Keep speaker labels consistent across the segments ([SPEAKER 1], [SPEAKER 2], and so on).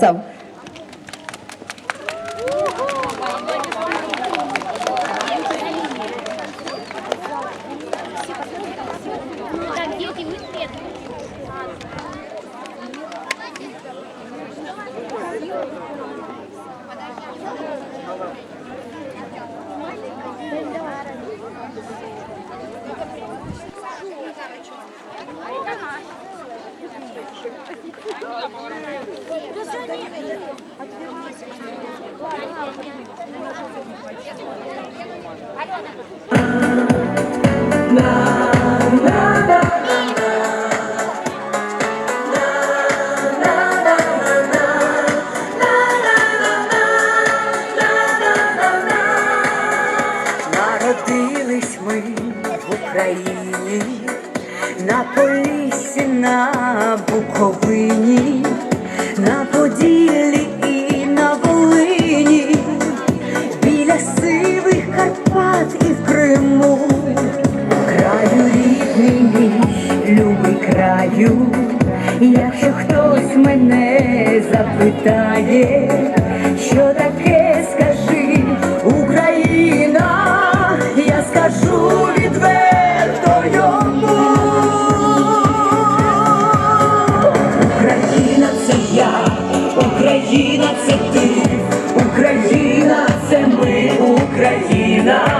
[SPEAKER 1] голосом.
[SPEAKER 2] Народились ми в Україні, на Поліссі, на Буковині, на Поділлі любий краю, якщо хтось мене запитає, що таке скажи Україна, я скажу відверто йому. Україна це я, Україна це ти, Україна це ми, Україна,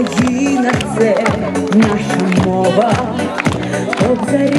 [SPEAKER 2] Україна це